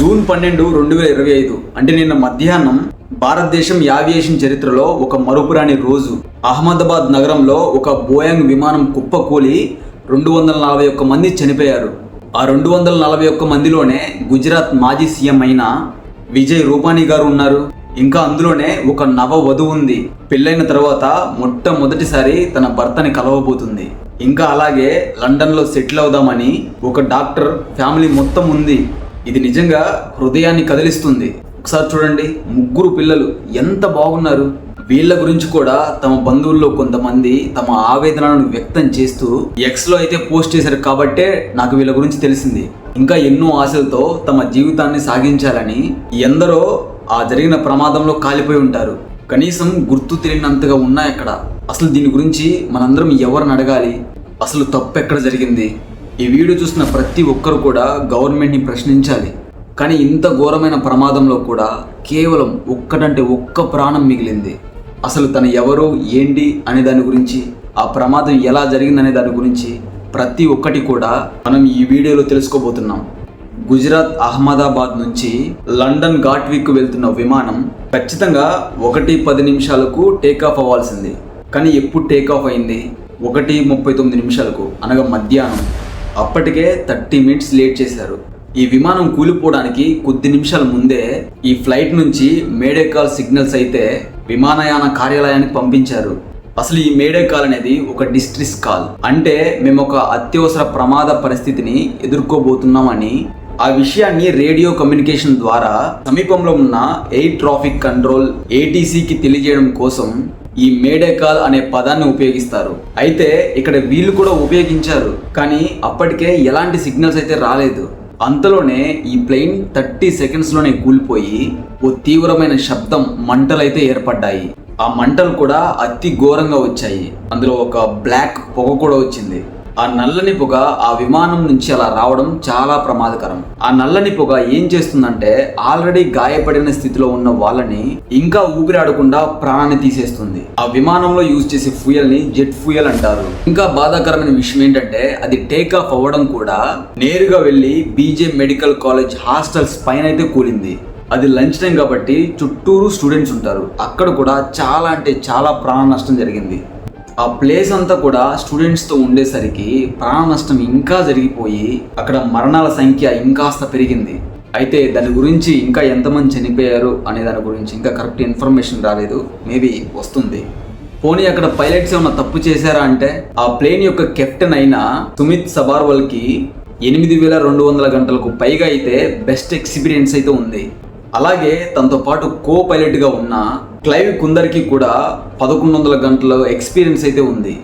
June పన్నెండు రెండు వేల ఇరవై ఐదు అంటే నిన్న మధ్యాహ్నం భారతదేశం యావియేషన్ చరిత్రలో ఒక మరుపురాని రోజు. అహ్మదాబాద్ నగరంలో ఒక బోయాంగ్ విమానం కుప్పకూలి రెండు వందల నలభై ఒక్క మంది చనిపోయారు. ఆ రెండు వందల నలభై ఒక్క మందిలోనే గుజరాత్ మాజీ సీఎం అయిన విజయ్ రూపానీ గారు ఉన్నారు. ఇంకా అందులోనే ఒక నవ వధువు ఉంది. పెళ్ళైన తర్వాత మొట్టమొదటిసారి తన భర్తని కలవబోతుంది. ఇంకా అలాగే లండన్లో సెటిల్ అవుదామని ఒక డాక్టర్ ఫ్యామిలీ మొత్తం ఉంది. ఇది నిజంగా హృదయాన్ని కదిలిస్తుంది. ఒకసారి చూడండి ముగ్గురు పిల్లలు ఎంత బాగున్నారు. వీళ్ళ గురించి కూడా తమ బంధువుల్లో కొంతమంది తమ ఆవేదనలను వ్యక్తం చేస్తూ ఎక్స్లో అయితే పోస్ట్ చేశారు కాబట్టే నాకు వీళ్ళ గురించి తెలిసింది. ఇంకా ఎన్నో ఆశలతో తమ జీవితాన్ని సాగించాలని ఎందరో ఆ జరిగిన ప్రమాదంలో కాలిపోయి ఉంటారు. కనీసం గుర్తు తెలియనంతగా ఉన్నాయి అక్కడ అసలు దీని గురించి మనందరం ఎవరిని అడగాలి? అసలు తప్పు ఎక్కడ జరిగింది? ఈ వీడియో చూసిన ప్రతి ఒక్కరు కూడా గవర్నమెంట్ని ప్రశ్నించాలి. కానీ ఇంత ఘోరమైన ప్రమాదంలో కూడా కేవలం ఒక్కటంటే ఒక్క ప్రాణం మిగిలింది. అసలు తను ఎవరు ఏంటి అనే దాని గురించి ఆ ప్రమాదం ఎలా జరిగిందనే దాని గురించి ప్రతి ఒక్కటి కూడా మనం ఈ వీడియోలో తెలుసుకోబోతున్నాం. గుజరాత్ అహ్మదాబాద్ నుంచి లండన్ ఘాట్విక్ వెళ్తున్న విమానం ఖచ్చితంగా ఒకటి పది నిమిషాలకు టేక్ ఆఫ్ అవ్వాల్సింది. కానీ ఎప్పుడు టేక్ ఆఫ్ అయింది? ఒకటి ముప్పై తొమ్మిది నిమిషాలకు అనగా మధ్యాహ్నం. అప్పటికే థర్టీ మినిట్స్ లేట్ చేశారు. ఈ విమానం కూలిపోవడానికి కొద్ది నిమిషాల ముందే ఈ ఫ్లైట్ నుంచి మేడే కాల్ సిగ్నల్స్ అయితే విమానయాన కార్యాలయానికి పంపించారు. అసలు ఈ మేడే కాల్ అనేది ఒక డిస్ట్రిస్ కాల్. అంటే మేము ఒక అత్యవసర ప్రమాద పరిస్థితిని ఎదుర్కోబోతున్నామని ఆ విషయాన్ని రేడియో కమ్యూనికేషన్ ద్వారా సమీపంలో ఉన్న ఎయిర్ ట్రాఫిక్ కంట్రోల్ ఏటీసీకి తెలియజేయడం కోసం ఈ మేడే కాల్ అనే పదాన్ని ఉపయోగిస్తారు. అయితే ఇక్కడ వీళ్ళు కూడా ఉపయోగించారు కానీ అప్పటికే ఎలాంటి సిగ్నల్స్ అయితే రాలేదు. అంతలోనే ఈ ప్లేన్ థర్టీ సెకండ్స్లోనే కూలిపోయి ఓ తీవ్రమైన శబ్దం మంటలైతే ఏర్పడ్డాయి. ఆ మంటలు కూడా అతి ఘోరంగా వచ్చాయి. అందులో ఒక బ్లాక్ పొగ కూడా వచ్చింది. ఆ నల్లని పొగ ఆ విమానం నుంచి అలా రావడం చాలా ప్రమాదకరం. ఆ నల్లని పొగ ఏం చేస్తుందంటే ఆల్రెడీ గాయపడిన స్థితిలో ఉన్న వాళ్ళని ఇంకా ఊపిరాడకుండా ప్రాణాన్ని తీసేస్తుంది. ఆ విమానంలో యూజ్ చేసే ఫ్యూయల్ని జెట్ ఫ్యూయల్ అంటారు. ఇంకా బాధాకరమైన విషయం ఏంటంటే అది టేక్ ఆఫ్ అవ్వడం కూడా నేరుగా వెళ్ళి బీజే మెడికల్ కాలేజ్ హాస్టల్స్ పైన అయితే కూలింది. అది లంచ్ టైం కాబట్టి చుట్టూరు స్టూడెంట్స్ ఉంటారు. అక్కడ కూడా చాలా అంటే చాలా ప్రాణ నష్టం జరిగింది. ఆ ప్లేస్ అంతా కూడా స్టూడెంట్స్తో ఉండేసరికి ప్రాణ నష్టం ఇంకా జరిగిపోయి అక్కడ మరణాల సంఖ్య ఇంకాస్త పెరిగింది. అయితే దాని గురించి ఇంకా ఎంతమంది చనిపోయారు అనే దాని గురించి ఇంకా కరెక్ట్ ఇన్ఫర్మేషన్ రాలేదు. మేబీ వస్తుంది. పోనీ అక్కడ పైలట్స్ ఏమైనా తప్పు చేశారా అంటే ఆ ప్లేన్ యొక్క కెప్టెన్ అయిన సుమిత్ సబార్వల్కి ఎనిమిది వేల రెండు వందల గంటలకు పైగా అయితే బెస్ట్ ఎక్స్పీరియన్స్ అయితే ఉంది. అలాగే తనతో పాటు కో పైలట్గా ఉన్న క్లైవ్ కుందర్కి కూడా పదకొండు వందల గంటల ఎక్స్పీరియన్స్ అయితే ఉంది.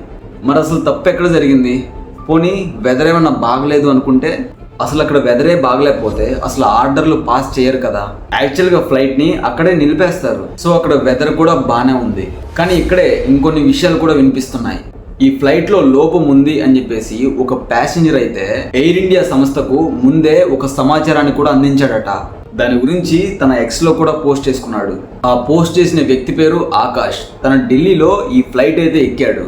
మరి అసలు తప్పు ఎక్కడ జరిగింది? పోనీ వెదర్ ఏమన్నా బాగలేదు అనుకుంటే? అసలు అక్కడ వెదరే బాగలేకపోతే అసలు ఆర్డర్లు పాస్ చేయరు కదా? యాక్చువల్గా ఫ్లైట్ని అక్కడే నిలిపేస్తారు. సో అక్కడ వెదర్ కూడా బాగానే ఉంది. కానీ ఇక్కడే ఇంకొన్ని విషయాలు కూడా వినిపిస్తున్నాయి. ఈ ఫ్లైట్లో లోపం ఉంది అని చెప్పేసి ఒక ప్యాసింజర్ అయితే ఎయిర్ ఇండియా సంస్థకు ముందే ఒక సమాచారాన్ని కూడా అందించాడట. దాని గురించి తన ఎక్స్లో కూడా పోస్ట్ చేసుకున్నాడు. ఆ పోస్ట్ చేసిన వ్యక్తి పేరు ఆకాష్. తన ఢిల్లీలో ఈ ఫ్లైట్ అయితే ఎక్కాడు.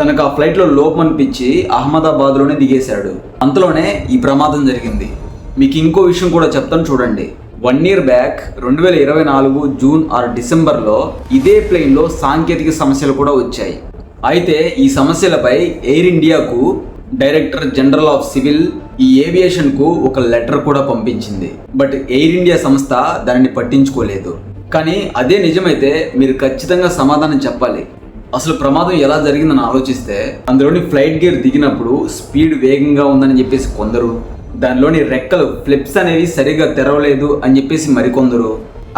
తనకు ఆ ఫ్లైట్లో లోపం అనిపించి అహ్మదాబాద్లోనే దిగేశాడు. అంతలోనే ఈ ప్రమాదం జరిగింది. మీకు ఇంకో విషయం కూడా చెప్తాను చూడండి. వన్ ఇయర్ బ్యాక్ రెండు వేల ఇరవై నాలుగు జూన్ ఆర్ డిసెంబర్లో ఇదే ప్లేన్లో సాంకేతిక సమస్యలు కూడా వచ్చాయి. అయితే ఈ సమస్యలపై ఎయిర్ ఇండియాకు డైరెక్టర్ జనరల్ ఆఫ్ సివిల్ ఈ ఏవియేషన్కు ఒక లెటర్ కూడా పంపించింది. బట్ ఎయిర్ ఇండియా సంస్థ దానిని పట్టించుకోలేదు. కానీ అదే నిజమైతే మీరు ఖచ్చితంగా సమాధానం చెప్పాలి. అసలు ప్రమాదం ఎలా జరిగిందని ఆలోచిస్తే అందులోని ఫ్లైట్ గేర్ దిగినప్పుడు స్పీడ్ వేగంగా ఉందని చెప్పేసి కొందరు దానిలోని రెక్కలు ఫ్లిప్స్ అనేవి సరిగా తెరవలేదు అని చెప్పేసి మరికొందరు.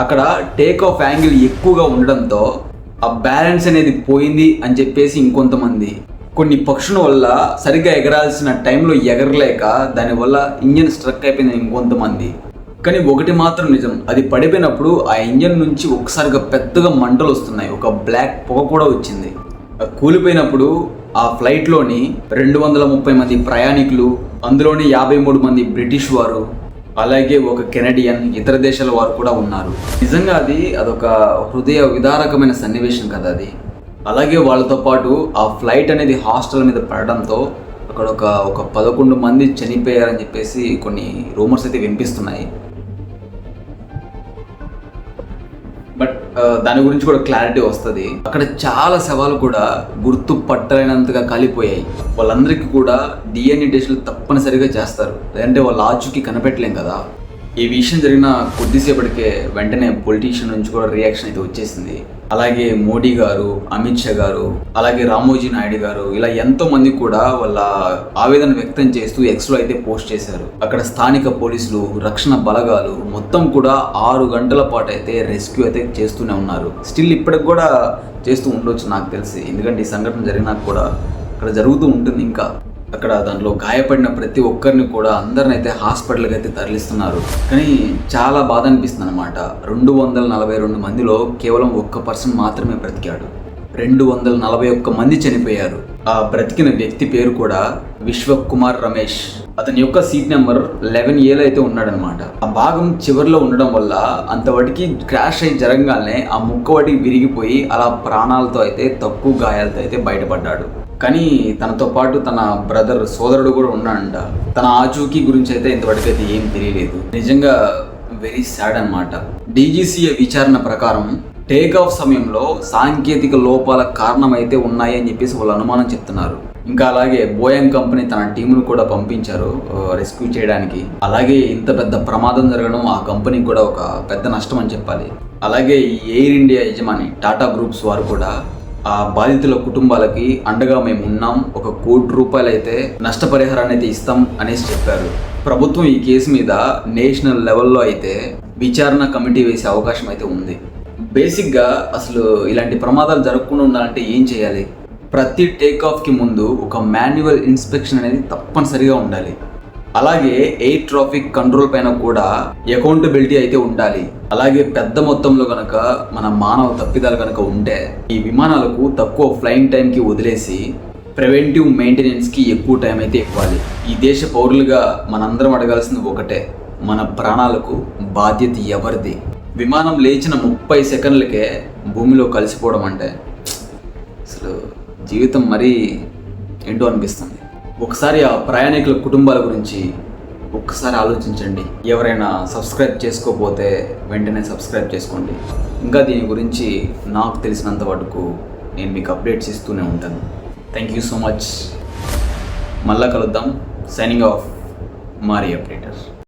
అక్కడ టేక్ ఆఫ్ యాంగిల్ ఎక్కువగా ఉండడంతో ఆ బ్యాలెన్స్ అనేది పోయింది అని చెప్పేసి ఇంకొంతమంది. కొన్ని పక్షుల వల్ల సరిగ్గా ఎగరాల్సిన టైంలో ఎగరలేక దానివల్ల ఇంజన్ స్ట్రక్ అయిపోయింది ఇంకొంతమంది. కానీ ఒకటి మాత్రం నిజం అది పడిపోయినప్పుడు ఆ ఇంజన్ నుంచి ఒకసారిగా పెద్దగా మంటలు వస్తున్నాయి ఒక బ్లాక్ పొగ కూడా వచ్చింది. కూలిపోయినప్పుడు ఆ ఫ్లైట్లోని రెండు వందల ముప్పై మంది ప్రయాణికులు అందులోని యాభై మూడు మంది బ్రిటిష్ వారు అలాగే ఒక కెనడియన్ ఇతర దేశాల వారు కూడా ఉన్నారు. నిజంగా అది అదొక హృదయ విదారకమైన సన్నివేశం కదా అది. అలాగే వాళ్ళతో పాటు ఆ ఫ్లైట్ అనేది హాస్టల్ మీద పడడంతో అక్కడ ఒక ఒక పదకొండు మంది చనిపోయారని చెప్పేసి కొన్ని రూమర్స్ అయితే వినిపిస్తున్నాయి. బట్ దాని గురించి కూడా క్లారిటీ వస్తుంది. అక్కడ చాలా సవాలు కూడా గుర్తు పట్టలేనంతగా కాలిపోయాయి. వాళ్ళందరికీ కూడా డిఎన్ఏ టెస్టులు తప్పనిసరిగా చేస్తారు. లేదంటే వాళ్ళ ఆచూకీ కనిపెట్టలేం కదా. ఈ విషయం జరిగిన కొద్దిసేపటికే వెంటనే పొలిటీషియన్ నుంచి కూడా రియాక్షన్ అయితే వచ్చేసింది. అలాగే మోడీ గారు అమిత్ షా గారు అలాగే రామోజీ నాయుడు గారు ఇలా ఎంతో మంది కూడా వాళ్ళ ఆవేదన వ్యక్తం చేస్తూ ఎక్స్లో అయితే పోస్ట్ చేశారు. అక్కడ స్థానిక పోలీసులు రక్షణ బలగాలు మొత్తం కూడా ఆరు గంటల పాటు అయితే రెస్క్యూ అయితే చేస్తూనే ఉన్నారు. స్టిల్ ఇప్పటికి కూడా చేస్తూ ఉండొచ్చు నాకు తెలిసి. ఎందుకంటే ఈ సంఘటన జరిగినా కూడా అక్కడ జరుగుతూ ఉంటుంది ఇంకా. అక్కడ దాంట్లో గాయపడిన ప్రతి ఒక్కరిని కూడా అందరిని అయితే హాస్పిటల్కి అయితే తరలిస్తున్నారు. కానీ చాలా బాధ అనిపిస్తుంది అనమాట రెండు వందల నలభై రెండు మందిలో కేవలం ఒక్క పర్సన్ మాత్రమే బ్రతికాడు. రెండు వందల నలభై ఒక్క మంది చనిపోయారు. ఆ బ్రతికిన వ్యక్తి పేరు కూడా విశ్వకుమార్ రమేష్. అతని యొక్క సీట్ నెంబర్ లెవెన్ ఏలో అయితే ఉన్నాడనమాట ఆ భాగం చివరిలో ఉండడం వల్ల అంతవాటికి క్రాష్ అయి జరగగానే ఆ ముక్క వాటికి విరిగిపోయి అలా ప్రాణాలతో అయితే తక్కువ గాయాలతో అయితే బయటపడ్డాడు. కానీ తనతో పాటు తన బ్రదర్ సోదరుడు కూడా ఉన్నాడంట. తన ఆచూకీ గురించి అయితే ఇంతవరకు అయితే ఏం తెలియలేదు. నిజంగా వెరీ సాడ్ అనమాట డీజీసీఏ విచారణ ప్రకారం టేక్ ఆఫ్ సమయంలో సాంకేతిక లోపాల కారణమైతే ఉన్నాయి అని చెప్పేసి వాళ్ళు అనుమానం చెప్తున్నారు. ఇంకా అలాగే బోయింగ్ కంపెనీ తన టీమును కూడా పంపించారు రెస్క్యూ చేయడానికి. అలాగే ఇంత పెద్ద ప్రమాదం జరగడం ఆ కంపెనీకి కూడా ఒక పెద్ద నష్టం అని చెప్పాలి. అలాగే ఈ ఎయిర్ ఇండియా యజమాని టాటా గ్రూప్స్ వారు కూడా ఆ బాధితుల కుటుంబాలకి అండగా మేము ఉన్నాం. ఒక కోటి రూపాయలు అయితే నష్టపరిహారాన్ని అయితే ఇస్తాం అనేసి చెప్పారు. ప్రభుత్వం ఈ కేసు మీద నేషనల్ లెవెల్లో అయితే విచారణ కమిటీ వేసే అవకాశం అయితే ఉంది. బేసిక్గా అసలు ఇలాంటి ప్రమాదాలు జరగకుండా ఉండాలంటే ఏం చేయాలి? ప్రతి టేక్ ఆఫ్కి ముందు ఒక మాన్యువల్ ఇన్స్పెక్షన్ అనేది తప్పనిసరిగా ఉండాలి. అలాగే ఎయిర్ ట్రాఫిక్ కంట్రోల్ పైన కూడా అకౌంటబిలిటీ అయితే ఉండాలి. అలాగే పెద్ద మొత్తంలో కనుక మన మానవ తప్పిదాలు కనుక ఉంటే ఈ విమానాలకు తక్కువ ఫ్లైయింగ్ టైంకి వదిలేసి ప్రివెంటివ్ మెయింటెనెన్స్కి ఎక్కువ టైం అయితే ఇవ్వాలి. ఈ దేశ పౌరులుగా మనందరం అడగాల్సింది ఒకటే మన ప్రాణాలకు బాధ్యత ఎవరిది? విమానం లేచిన ముప్పై సెకండ్లకే భూమిలో కలిసిపోవడం అంటే అసలు జీవితం మరీ ఏంటో అనిపిస్తుంది. ఒకసారి ఆ ప్రయాణికుల కుటుంబాల గురించి ఒక్కసారి ఆలోచించండి. ఎవరైనా సబ్స్క్రైబ్ చేసుకోకపోతే వెంటనే సబ్స్క్రైబ్ చేసుకోండి. ఇంకా దీని గురించి నాకు తెలిసినంత వరకు నేను మీకు అప్డేట్స్ ఇస్తూనే ఉంటాను. థ్యాంక్ యూ సో మచ్ మళ్ళా కలుద్దాం. సైనింగ్ ఆఫ్ మారి అప్డేటర్